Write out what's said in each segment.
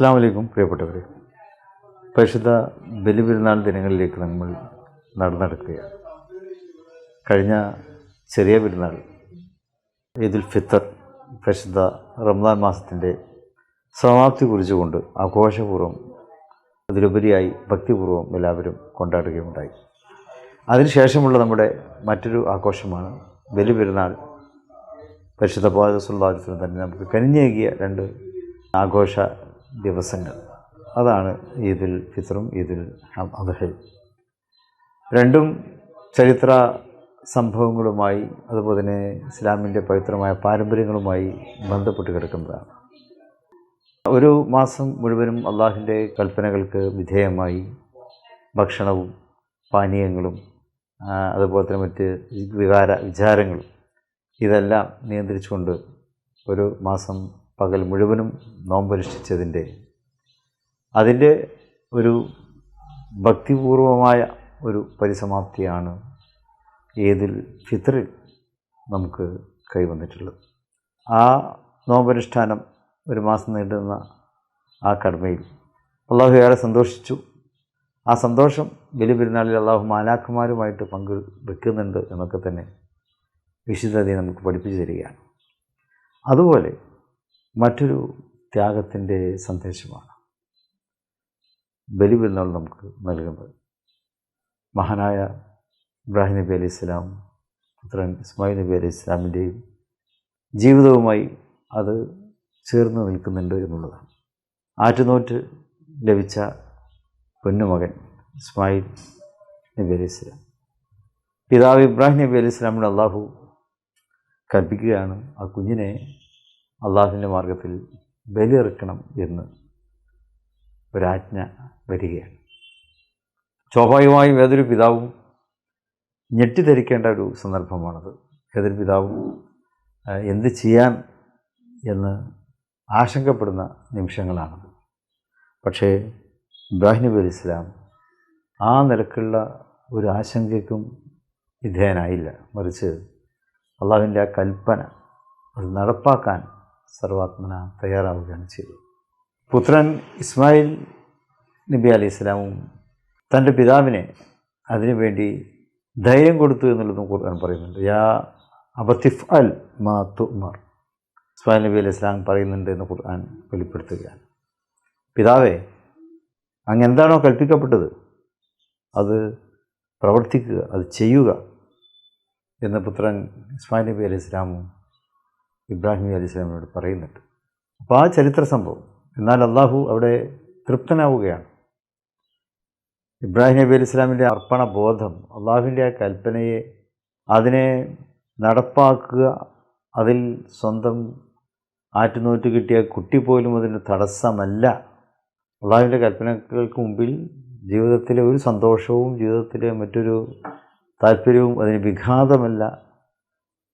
അസ്സാം വലൈക്കും പ്രിയപ്പെട്ടവരെ. പരിശുദ്ധ ബലിപെരുന്നാൾ ദിനങ്ങളിലേക്ക് നമ്മൾ നടന്നെടുക്കുകയാണ്. കഴിഞ്ഞ ചെറിയ പെരുന്നാൾ ഈദുൽ ഫിത്തർ പരിശുദ്ധ റംദാൻ മാസത്തിന്റെ സമാപ്തി കുറിച്ചുകൊണ്ട് ആഘോഷപൂർവം അതിലുപരിയായി ഭക്തിപൂർവം എല്ലാവരും കൊണ്ടാടുകയുണ്ടായി അതിനുശേഷമുള്ള നമ്മുടെ മറ്റൊരു ആഘോഷമാണ് ബലിപെരുന്നാൾ. പരിശുദ്ധ പാദസുല്ലാത്തിന് തന്നെ നമുക്ക് കനിഞ്ഞേകിയ രണ്ട് ആഘോഷ ദിവസങ്ങൾ. അതാണ് ഈദുൽ ഫിത്റും ഈദുൽ അദ്ഹയും രണ്ടും ചരിത്ര സംഭവങ്ങളുമായി അതുപോലെ തന്നെ ഇസ്ലാമിന്റെ പവിത്രമായ പാരമ്പര്യങ്ങളുമായി ബന്ധപ്പെട്ട് കിടക്കുന്നതാണ്. ഒരു മാസം മുഴുവനും അള്ളാഹിന്റെ കൽപ്പനകൾക്ക് വിധേയമായി ഭക്ഷണവും പാനീയങ്ങളും അതുപോലെ തന്നെ മറ്റ് വികാര വിചാരങ്ങളും ഇതെല്ലാം നിയന്ത്രിച്ചുകൊണ്ട് ഒരു മാസം പകൽ മുഴുവനും നോമ്പനുഷ്ഠിച്ചതിന്റെ അതിന്റെ ഒരു ഭക്തിപൂർവമായ ഒരു പരിസമാപ്തിയാണ് ഏതിൽ ഫിത്രിൽ നമുക്ക് കൈവന്നിട്ടുള്ളത്. ആ നോമ്പനുഷ്ഠാനം ഒരു മാസം നീണ്ടുന്ന ആ കടമയിൽ അള്ളാഹു ഏറെ സന്തോഷിച്ചു. ആ സന്തോഷം ബലി പെരുന്നാളിൽ അള്ളാഹു മാലാഖമാരുമായിട്ട് പങ്ക് വെക്കുന്നുണ്ട് എന്നൊക്കെ തന്നെ വിശുദ്ധതയെ നമുക്ക് പഠിപ്പിച്ചു തരികയാണ്. അതുപോലെ മറ്റൊരു ത്യാഗത്തിന്റെ സന്ദേശമാണ്. ബലി പെരുന്നാൾ നമുക്ക് നൽകുന്നത്. മഹാനായ ഇബ്രാഹിം നബി അലൈഹി ഇസ്ലാം പുത്രൻ ഇസ്മായിൽ നബി അലൈഹി ഇസ്ലാമിന്റെയും ജീവിതവുമായി അത് ചേർന്ന് നിൽക്കുന്നുണ്ട് എന്നുള്ളതാണ്. ആറ്റുനോറ്റ് ലഭിച്ച പൊന്നുമകൻ ഇസ്മായിൽ നബി അലൈഹി ഇസ്ലാം പിതാവ് ഇബ്രാഹിം നബി അലൈഹി ഇസ്ലാമിന് അള്ളാഹു കൽപ്പിക്കുകയാണ്. ആ കുഞ്ഞിനെ അള്ളാഹുവിന്റെ മാർഗത്തിൽ ബലിയെറുക്കണം എന്ന് ഒരാജ്ഞ വരികയാണ്. സ്വാഭാവികമായും ഏതൊരു പിതാവും ഞെട്ടിധരിക്കേണ്ട ഒരു സന്ദർഭമാണത്. ഏതൊരു പിതാവും എന്ത് ചെയ്യാൻ എന്ന് ആശങ്കപ്പെടുന്ന നിമിഷങ്ങളാണത്. പക്ഷേ ഇബ്രാഹിം നബി അലി ഇസ്ലാം ആ നിലക്കുള്ള ഒരു ആശങ്കയ്ക്കും വിധേയനായില്ല. മറിച്ച് അള്ളാഹുവിന്റെ ആ കൽപ്പന അത് നടപ്പാക്കാൻ സർവാത്മന തയ്യാറാവുകയാണ് ചെയ്തത്. പുത്രൻ ഇസ്മായിൽ നബി അലി ഇസ്ലാമും തന്റെ പിതാവിനെ അതിനുവേണ്ടി ധൈര്യം കൊടുത്തു എന്നുള്ളതും ഖുർആൻ പറയുന്നുണ്ട്. യാ അബത്തിഫ് അൽ മാ തുമർ ഇസ്മായിൽ നബി അലി ഇസ്ലാം പറയുന്നുണ്ട് എന്ന് ഖുർആൻ വെളിപ്പെടുത്തുകയാണ്. പിതാവേ അങ്ങ് എന്താണോ കൽപ്പിക്കപ്പെട്ടത് അത് പ്രവർത്തിക്കുക അത് ചെയ്യുക എന്ന് പുത്രൻ ഇസ്മായിൽ നബി അലി ഇസ്ലാമും ഇബ്രാഹിം അലി ഇസ്ലാമിനോട് പറയുന്നുണ്ട്. അപ്പോൾ ആ ചരിത്ര സംഭവം എന്നാൽ അള്ളാഹു അവിടെ തൃപ്തനാവുകയാണ്. ഇബ്രാഹിം നബി അലി അർപ്പണ ബോധം അള്ളാഹുവിന്റെ ആ കൽപ്പനയെ അതിനെ നടപ്പാക്കുക അതിൽ സ്വന്തം ആറ്റുനോറ്റ് കിട്ടിയ കുട്ടി പോലും അതിന് തടസ്സമല്ല. അള്ളാഹുവിന്റെ കൽപ്പനകൾക്ക് മുമ്പിൽ ജീവിതത്തിലെ ഒരു സന്തോഷവും ജീവിതത്തിലെ മറ്റൊരു താല്പര്യവും അതിന് വിഘാതമല്ല.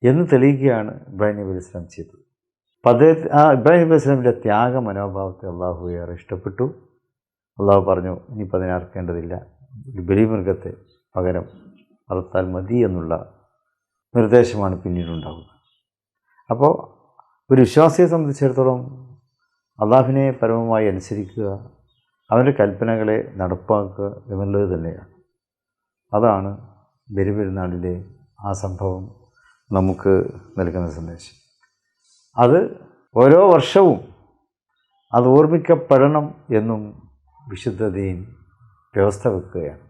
എന്ന് തെളിയിക്കുകയാണ് ഇബ്രാഹിം നബി അലിസ്ലാം ചെയ്തത്. അപ്പം അദ്ദേഹത്തെ ആ ഇബ്രാഹിം നബി അസ്ലാമിന്റെ ത്യാഗ മനോഭാവത്തെ അള്ളാഹു ഏറെ ഇഷ്ടപ്പെട്ടു. അള്ളാഹു പറഞ്ഞു ഇനിയിപ്പോൾ അതിനെ അറക്കേണ്ടതില്ല. ഒരു ബലിമൃഗത്തെ പകരം വളർത്താൽ മതി എന്നുള്ള നിർദ്ദേശമാണ് പിന്നീടുണ്ടാകുന്നത് അപ്പോൾ ഒരു വിശ്വാസിയെ സംബന്ധിച്ചിടത്തോളം അള്ളാഹുവിനെ പരമമായി അനുസരിക്കുക അവന്റെ കൽപ്പനകളെ നടപ്പാക്കുക എന്നുള്ളത് തന്നെയാണ്. അതാണ് ബലിപെരുന്നാളിലെ ആ സംഭവം. നമുക്ക് നൽകുന്ന സന്ദേശം. അത് ഓരോ വർഷവും അത് ഓർമ്മിക്കപ്പെടണം എന്നും വിശുദ്ധതയും വ്യവസ്ഥ വെക്കുകയാണ്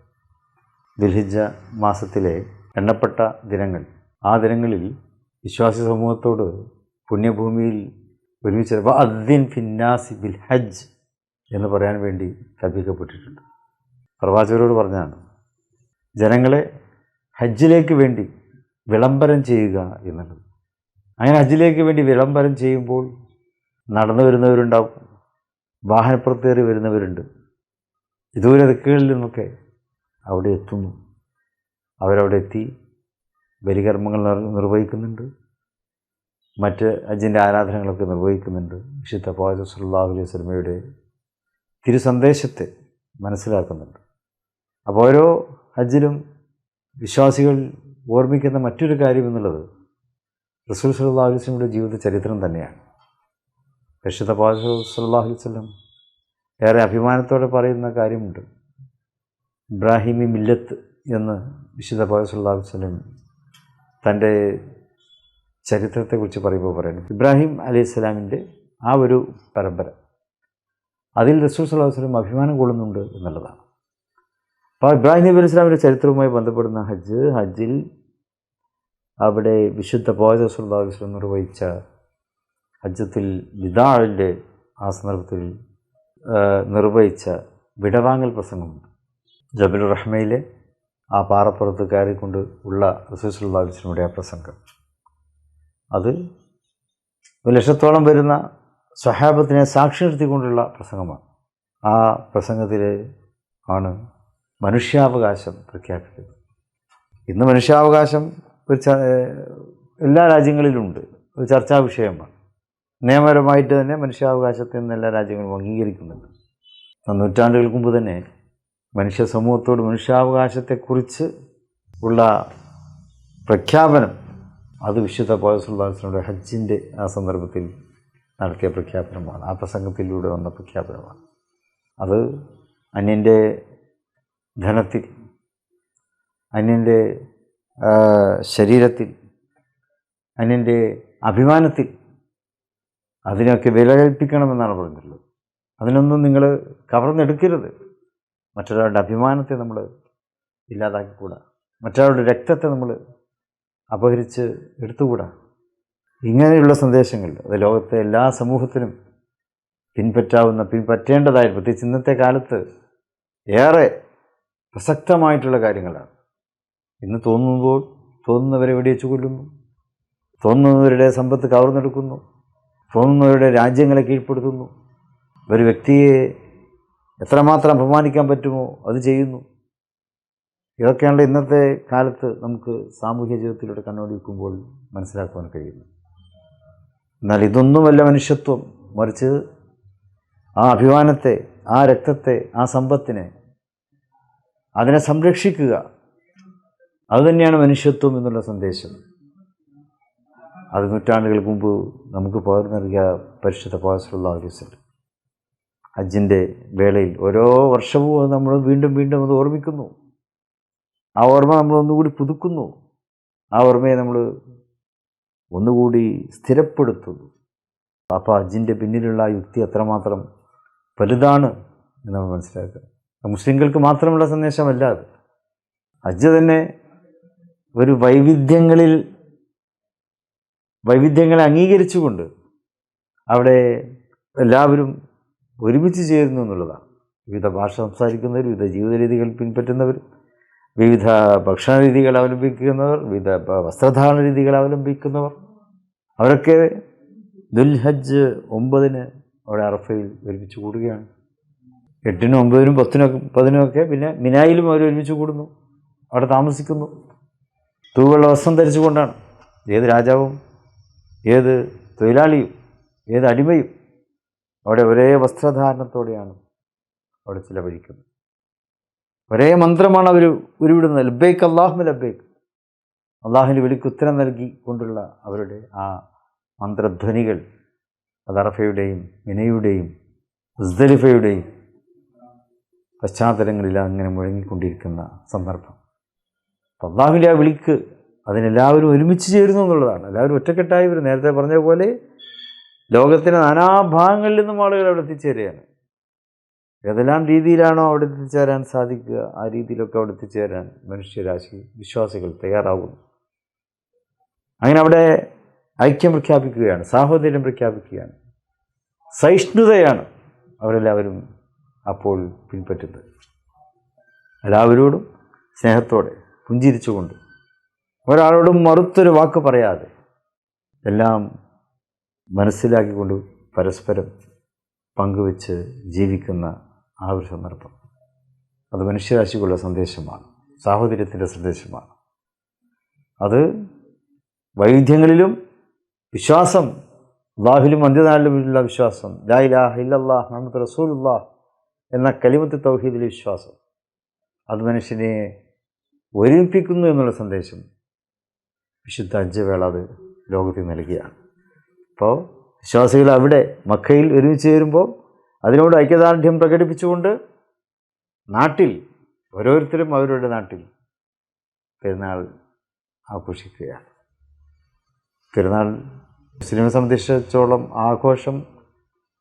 ദുൽഹിജ മാസത്തിലെ എണ്ണപ്പെട്ട ദിനങ്ങൾ ആ ദിനങ്ങളിൽ വിശ്വാസി സമൂഹത്തോട് പുണ്യഭൂമിയിൽ ഒരുമിച്ച് അദ്ദിൻ ഫിന്നാസി ബിൽ ഹജ്ജ് എന്ന് പറയാൻ വേണ്ടി കൽപ്പിക്കപ്പെട്ടിട്ടുണ്ട്. പ്രവാചകരോട് പറഞ്ഞാണ് ജനങ്ങളെ ഹജ്ജിലേക്ക് വേണ്ടി വിളംബരം ചെയ്യുക എന്നുള്ളത്. അങ്ങനെ അജിലേക്ക് വേണ്ടി വിളംബരം ചെയ്യുമ്പോൾ നടന്നു വരുന്നവരുണ്ടാവും വാഹനപ്പുറത്തേറി വരുന്നവരുണ്ട്. ദൂര ദിക്കുകളിൽ നിന്നൊക്കെ അവിടെ എത്തുന്നു. അവരവിടെ എത്തി ബലികർമ്മങ്ങൾ നിർവഹിക്കുന്നുണ്ട്. മറ്റ് അജിന്റെ ആരാധനകളൊക്കെ നിർവഹിക്കുന്നുണ്ട്. വിശുദ്ധ പാജ സല്ലാഹു അലൈഹി സ്വലമയുടെ തിരുസന്ദേശത്തെ മനസ്സിലാക്കുന്നുണ്ട്. അപ്പോൾ ഓരോ ഹജ്ജിലും വിശ്വാസികൾ ഓർമ്മിക്കുന്ന മറ്റൊരു കാര്യം എന്നുള്ളത് റസൂൽ സല്ലാ അലിസ്ലമിയുടെ ജീവിത ചരിത്രം തന്നെയാണ്. രക്ഷിത പാജ സല്ലാഹു അലൈഹി സ്വലം ഏറെ അഭിമാനത്തോടെ പറയുന്ന കാര്യമുണ്ട്. ഇബ്രാഹിമി മില്ലത്ത് എന്ന് വിശുദ്ധ പൗസുല്ലാ വസ്ലം തന്റെ ചരിത്രത്തെക്കുറിച്ച് പറയുമ്പോൾ പറയുന്നു. ഇബ്രാഹിം അലൈഹി സ്വലാമിന്റെ ആ ഒരു പരമ്പര അതിൽ റസൂൽ സല്ലാഹു വസ്ലം അഭിമാനം കൊള്ളുന്നുണ്ട് എന്നുള്ളതാണ്. അപ്പോൾ ഇബ്രാഹിം നബി ഇസ്ലാമിന്റെ ചരിത്രവുമായി ബന്ധപ്പെടുന്ന ഹജ്ജ് ഹജ്ജിൽ അവിടെ വിശുദ്ധ പോയ സുൽബാഹുസ്ലം നിർവഹിച്ച ഹജ്ജത്തിൽ വിദാഴിന്റെ ആ സന്ദർഭത്തിൽ നിർവഹിച്ച വിടവാങ്ങൽ പ്രസംഗമുണ്ട്. ജബിൽ റഹ്മയിലെ ആ പാറപ്പുറത്ത് കയറിക്കൊണ്ട് ഉള്ള റസൂൽ സല്ലാ വസ്ലമിയുടെ ആ പ്രസംഗം. അത് ലക്ഷത്തോളം വരുന്ന സ്വഹാബത്തിനെ സാക്ഷി നിർത്തിക്കൊണ്ടുള്ള പ്രസംഗമാണ്. ആ പ്രസംഗത്തിൽ ആണ് മനുഷ്യാവകാശം പ്രഖ്യാപിക്കുന്നത് ഇന്ന് മനുഷ്യാവകാശം ഒരു എല്ലാ രാജ്യങ്ങളിലുമുണ്ട് ഒരു ചർച്ചാ വിഷയമാണ്. നിയമപരമായിട്ട് തന്നെ മനുഷ്യാവകാശത്തെ ഇന്ന് എല്ലാ രാജ്യങ്ങളും അംഗീകരിക്കുന്നുണ്ട്. നൂറ്റാണ്ടുകൾക്ക് മുമ്പ് തന്നെ മനുഷ്യ സമൂഹത്തോട് മനുഷ്യാവകാശത്തെക്കുറിച്ച് ഉള്ള പ്രഖ്യാപനം അത് വിശുദ്ധ പോയസുല്ലാസിനുടെ ഹജ്ജിന്റെ ആ സന്ദർഭത്തിൽ നടത്തിയ പ്രഖ്യാപനമാണ്. ആ പ്രസംഗത്തിലൂടെ വന്ന പ്രഖ്യാപനമാണ്. അത് അന്യന്റെ ധനത്തിൽ അന്യന്റെ ശരീരത്തിൽ അന്യന്റെ അഭിമാനത്തിൽ അതിനൊക്കെ വില കൽപ്പിക്കണമെന്നാണ് പറഞ്ഞിട്ടുള്ളത്. അതിനൊന്നും നിങ്ങൾ കവർന്നെടുക്കരുത്. മറ്റൊരാളുടെ അഭിമാനത്തെ നമ്മൾ ഇല്ലാതാക്കിക്കൂടാ. മറ്റൊരാളുടെ രക്തത്തെ നമ്മൾ അപഹരിച്ച് എടുത്തുകൂടാ. ഇങ്ങനെയുള്ള സന്ദേശങ്ങൾ അത് ലോകത്തെ എല്ലാ സമൂഹത്തിനും പിൻപറ്റാവുന്ന പിൻപറ്റേണ്ടതായ പ്രത്യേകിച്ച് ഇന്നത്തെ കാലത്ത് ഏറെ പ്രസക്തമായിട്ടുള്ള കാര്യങ്ങളാണ്. ഇന്ന് തോന്നുമ്പോൾ തോന്നുന്നവരെ വെടിവെച്ച് കൊല്ലുന്നു. തോന്നുന്നവരുടെ സമ്പത്ത് കവർന്നെടുക്കുന്നു. തോന്നുന്നവരുടെ രാജ്യങ്ങളെ കീഴ്പ്പെടുത്തുന്നു. ഒരു വ്യക്തിയെ എത്രമാത്രം അപമാനിക്കാൻ പറ്റുമോ അത് ചെയ്യുന്നു. ഇതൊക്കെയാണ് ഇന്നത്തെ കാലത്ത് നമുക്ക് സാമൂഹ്യ ജീവിതത്തിലൂടെ കണ്ണോടി വയ്ക്കുമ്പോൾ മനസ്സിലാക്കുവാൻ കഴിയുന്നു എന്നാൽ ഇതൊന്നുമല്ല മനുഷ്യത്വം. മറിച്ച് ആ അഭിമാനത്തെ ആ രക്തത്തെ ആ സമ്പത്തിനെ അതിനെ സംരക്ഷിക്കുക. അതുതന്നെയാണ് മനുഷ്യത്വം എന്നുള്ള സന്ദേശം. അത് നൂറ്റാണ്ടുകൾക്ക് മുമ്പ് നമുക്ക് പകർന്നു നൽകിയ പരിശുദ്ധ പാസുള്ള ആവശ്യമുണ്ട് ഹജ്ജിന്റെ വേളയിൽ ഓരോ വർഷവും അത് നമ്മൾ വീണ്ടും വീണ്ടും അത് ഓർമ്മിക്കുന്നു. ആ ഓർമ്മ നമ്മൾ ഒന്നുകൂടി പുതുക്കുന്നു. ആ ഓർമ്മയെ നമ്മൾ ഒന്നുകൂടി സ്ഥിരപ്പെടുത്തുന്നു. അപ്പോൾ ഹജ്ജിന്റെ പിന്നിലുള്ള യുക്തി അത്രമാത്രം വലുതാണ് എന്ന് നമ്മൾ മനസ്സിലാക്കുക. മുസ്ലിങ്ങൾക്ക് മാത്രമുള്ള സന്ദേശമല്ല അത്. ഹജ്ജ് തന്നെ ഒരു വൈവിധ്യങ്ങളിൽ വൈവിധ്യങ്ങളെ അംഗീകരിച്ചുകൊണ്ട് അവിടെ എല്ലാവരും ഒരുമിച്ച് ചേരുന്നു എന്നുള്ളതാണ്. വിവിധ ഭാഷ സംസാരിക്കുന്നവർ വിവിധ ജീവിത രീതികൾ പിൻപറ്റുന്നവർ വിവിധ ഭക്ഷണ രീതികൾ അവലംബിക്കുന്നവർ വിവിധ വസ്ത്രധാരണ രീതികൾ അവലംബിക്കുന്നവർ. അവരൊക്കെ ദുൽഹജ്ജ് ഒമ്പതിന് അവിടെ അറഫയിൽ ഒരുമിച്ച് കൂടുകയാണ്. എട്ടിനും ഒമ്പതിനും പത്തിനും പതിനും ഒക്കെ പിന്നെ മിനായിലും അവർ ഒരുമിച്ച് കൂടുന്നു. അവിടെ താമസിക്കുന്നു. തൂവെള്ള വസ്ത്രം ധരിച്ചുകൊണ്ടാണ് ഏത് രാജാവും ഏത് തൊഴിലാളിയും ഏത് അടിമയും അവിടെ ഒരേ വസ്ത്രധാരണത്തോടെയാണ് അവിടെ ചിലവഴിക്കുന്നത്. ഒരേ മന്ത്രമാണ് അവർ ഉരുവിടുന്നത്. ലബേക്ക് അള്ളാഹു ലബേക്ക് അള്ളാഹുവിന് വിളിക്ക് ഉത്തരം നൽകി കൊണ്ടുള്ള അവരുടെ ആ മന്ത്രധ്വനികൾ അത് അറഫയുടെയും മിനയുടെയും മുസ്ദലിഫയുടെയും പശ്ചാത്തലങ്ങളിൽ അങ്ങനെ മുഴങ്ങിക്കൊണ്ടിരിക്കുന്ന സന്ദർഭം. അപ്പം അള്ളാഹുവിന്റെ ആ വിളിക്ക് അതിനെല്ലാവരും ഒരുമിച്ച് ചേരുന്നു എന്നുള്ളതാണ്. എല്ലാവരും ഒറ്റക്കെട്ടായി വരും നേരത്തെ പറഞ്ഞ പോലെ ലോകത്തിന്റെ നാനാഭാഗങ്ങളിൽ നിന്നും ആളുകൾ അവിടെ എത്തിച്ചേരുകയാണ്. ഏതെല്ലാം രീതിയിലാണോ അവിടെ എത്തിച്ചേരാൻ സാധിക്കുക ആ രീതിയിലൊക്കെ അവിടെ എത്തിച്ചേരാൻ മനുഷ്യരാശി വിശ്വാസികൾ തയ്യാറാകുന്നു അങ്ങനെ അവിടെ ഐക്യം പ്രഖ്യാപിക്കുകയാണ് സാഹോദര്യം പ്രഖ്യാപിക്കുകയാണ്. സഹിഷ്ണുതയാണ് അവരെല്ലാവരും അപ്പോൾ പിൻപറ്റുന്നത്. എല്ലാവരോടും സ്നേഹത്തോടെ പുഞ്ചിരിച്ചുകൊണ്ട് ഒരാളോടും മറുത്തൊരു വാക്ക് പറയാതെ എല്ലാം മനസ്സിലാക്കിക്കൊണ്ട് പരസ്പരം പങ്കുവെച്ച് ജീവിക്കുന്ന ആ ഒരു സന്ദർഭം. അത് മനുഷ്യരാശിക്കുള്ള സന്ദേശമാണ് സാഹോദര്യത്തിന്റെ സന്ദേശമാണ്. അത് വൈവിധ്യങ്ങളിലും വിശ്വാസം അള്ളാഹിലും അന്ത്യനാളിലുമുള്ള വിശ്വാസം ലാ ഇലാഹ ഇല്ലല്ലാഹ് മുഹമ്മദ് റസൂലുള്ളാഹ് എന്ന കലിമത്ത് തൗഹീദിൽ വിശ്വാസം. അത് മനുഷ്യനെ ഒരുമിപ്പിക്കുന്നു എന്നുള്ള സന്ദേശം വിശുദ്ധ അജ്ജവേള അത് ലോകത്തിൽ നൽകിയാണ്. അപ്പോൾ വിശ്വാസികൾ അവിടെ മക്കയിൽ ഒരുമിച്ച് ചേരുമ്പോൾ അതിനോട് ഐക്യദാർഢ്യം പ്രകടിപ്പിച്ചുകൊണ്ട് നാട്ടിൽ ഓരോരുത്തരും അവരുടെ നാട്ടിൽ പെരുന്നാൾ ആഘോഷിക്കുകയാണ്. പെരുന്നാൾ മുസ്ലിമെ സംബന്ധിച്ചിടത്തോളം ആഘോഷം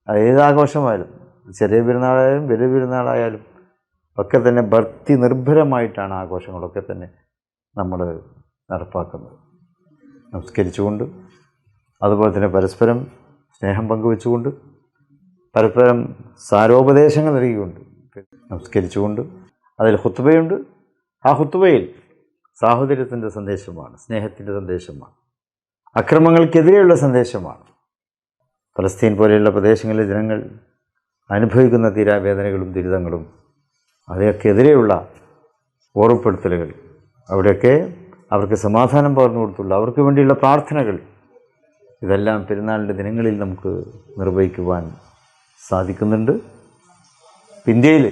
അത് ഏത് ആഘോഷമായാലും ചെറിയ പെരുന്നാളായാലും വലിയ പെരുന്നാളായാലും ഒക്കെ തന്നെ ഭക്തി നിർഭരമായിട്ടാണ് ആഘോഷങ്ങളൊക്കെ തന്നെ നമ്മൾ നടപ്പാക്കുന്നത്. നമസ്കരിച്ചുകൊണ്ട് അതുപോലെ തന്നെ പരസ്പരം സ്നേഹം പങ്കുവെച്ചുകൊണ്ട് പരസ്പരം സാരോപദേശങ്ങൾ നൽകിക്കൊണ്ട് നമസ്കരിച്ചുകൊണ്ട് അതിൽ ഹുത്തുബയുണ്ട് ആ ഹുത്തുബയിൽ സാഹോദര്യത്തിന്റെ സന്ദേശമാണ് സ്നേഹത്തിന്റെ സന്ദേശമാണ് അക്രമങ്ങൾക്കെതിരെയുള്ള സന്ദേശമാണ്. ഫലസ്തീൻ പോലെയുള്ള പ്രദേശങ്ങളിലെ ജനങ്ങൾ അനുഭവിക്കുന്ന തീരാവേദനകളും ദുരിതങ്ങളും അതിനൊക്കെതിരെയുള്ള ഓർമ്മപ്പെടുത്തലുകൾ. അവിടെയൊക്കെ അവർക്ക് സമാധാനം പകർന്നു കൊടുത്തുള്ള അവർക്ക് വേണ്ടിയുള്ള പ്രാർത്ഥനകൾ. ഇതെല്ലാം പെരുന്നാളിന്റെ ദിനങ്ങളിൽ നമുക്ക് നിർവഹിക്കുവാൻ സാധിക്കുന്നുണ്ട്. ഇന്ത്യയിൽ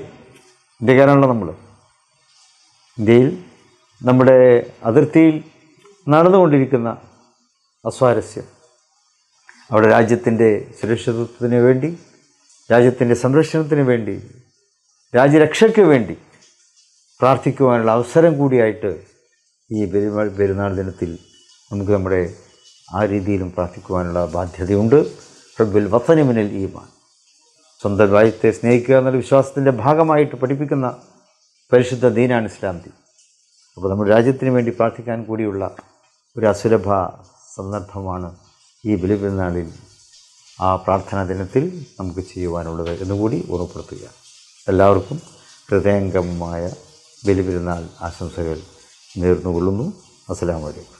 ഇന്ത്യക്കാരാണല്ലോ നമ്മൾ. ഇന്ത്യയിൽ നമ്മുടെ അതിർത്തിയിൽ നടന്നുകൊണ്ടിരിക്കുന്ന അസ്വാരസ്യം. അവിടെ രാജ്യത്തിന്റെ സുരക്ഷിതത്വത്തിന് വേണ്ടി രാജ്യത്തിന്റെ സംരക്ഷണത്തിന് വേണ്ടി രാജ്യരക്ഷയ്ക്ക് വേണ്ടി പ്രാർത്ഥിക്കുവാനുള്ള അവസരം കൂടിയായിട്ട് ഈ പെരുമാൾ പെരുന്നാൾ ദിനത്തിൽ നമുക്ക് നമ്മുടെ ആ രീതിയിലും പ്രാർത്ഥിക്കുവാനുള്ള ബാധ്യതയുണ്ട്. റബ്ബിൽ വത്തനിമിനൽ ഈമാൻ. സ്വന്തം രാജ്യത്തെ സ്നേഹിക്കുക എന്നുള്ള വിശ്വാസത്തിന്റെ ഭാഗമായിട്ട് പഠിപ്പിക്കുന്ന പരിശുദ്ധ ദീനാണ് ഇസ്ലാം ദീൻ. അപ്പോൾ നമ്മുടെ രാജ്യത്തിന് വേണ്ടി പ്രാർത്ഥിക്കാൻ കൂടിയുള്ള ഒരു അസുലഭ സന്ദർഭമാണ് ഈ ബലിപെരുന്നാളിൽ ആ പ്രാർത്ഥനാ ദിനത്തിൽ നമുക്ക് ചെയ്യുവാനുള്ളത് എന്നുകൂടി ഓർമ്മപ്പെടുത്തുക. എല്ലാവർക്കും ഹൃദയംഗമമായ ബലിപെരുന്നാൾ ആശംസകൾ നേർന്നുകൊള്ളുന്നു. അസ്സലാമു അലൈക്കും.